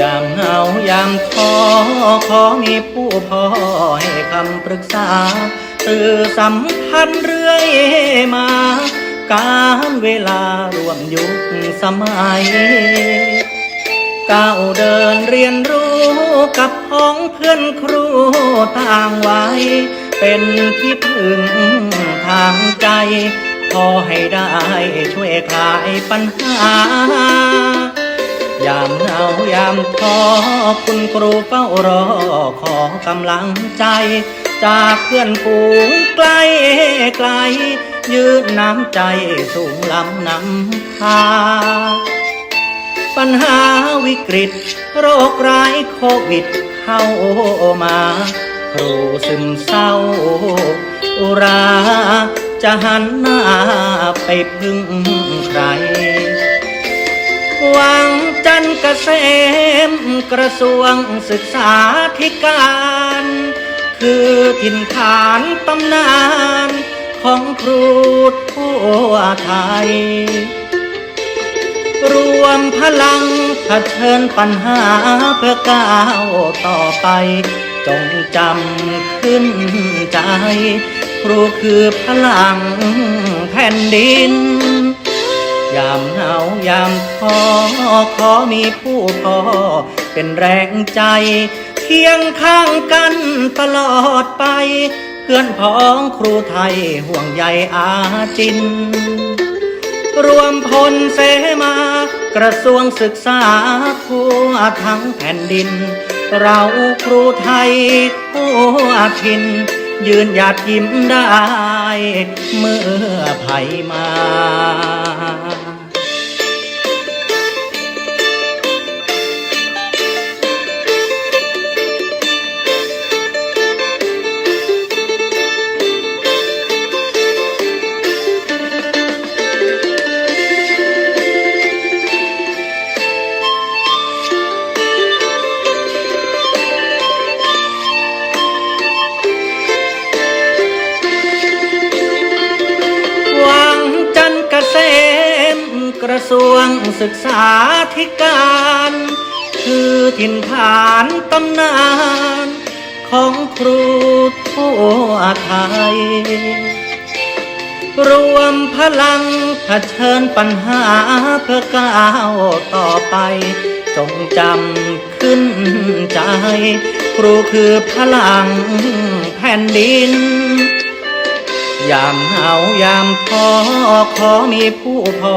ยามเหงายามท้อขอมีผู้พ่อให้คำปรึกษาตื่อสัมพันธ์เรื่อยมา การเวลารวมยุคสมัยก้าวเดินเรียนรู้กับพ้องเพื่อนครูต่างวัยเป็นที่พึ่งทางใจ พอให้ได้ช่วยคลายปัญหา ยามเหงายามท้อคุณครูเฝ้ารอขอกำลังใจ จากเพื่อนฝูงไกลไกล ยืดน้ำใจสูงลำนำพาปัญหาวิกฤต โรคร้ายโควิดเข้ามา ครูซึมเศร้าอุราจะหันหน้าไปพึ่งใครหวัง จันทร์เกษมกระทรวงศึกษาธิการ คือถิ่นฐานตำนานของครูทั่วไทย รวมพลังเผชิญปัญหาเพื่อก้าวต่อไป จงจำขึ้นใจ ครูคือพลังแผ่นดิน ยามเหงายามท้อขอมีผู้พอเป็นแรงใจ เคียงข้างกันตลอดไป เพื่อนพ้องครูไทยห่วงใยอาจิน รวมพลเสมากระทรวงศึกษาทั่วทั้งแผ่นดิน เราครูไทยทั่วทินยืนหยัดยิ้มได้ เมื่อภัยมา กระทรวงศึกษาธิการ คือถิ่นฐานตำนาน ของครูทั่วไทย รวมพลังเผชิญปัญหาเพื่อก้าวต่อไป จงจำขึ้นใจ ครูคือพลังแผ่นดิน ยามเหงายามท้อขอมีผู้พอ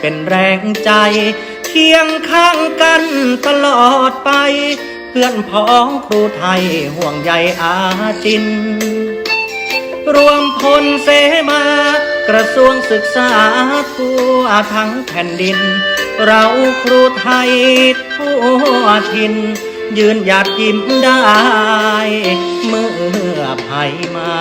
เป็นแรงใจ เคียงข้างกันตลอดไป เพื่อนพ้องครูไทยห่วงใยอาจิน รวมพลเสมากระทรวงศึกษาทั่วทั้งแผ่นดิน เราครูไทยทั่วทิน ยืนหยัดยิ้มได้ เมื่อภัยมา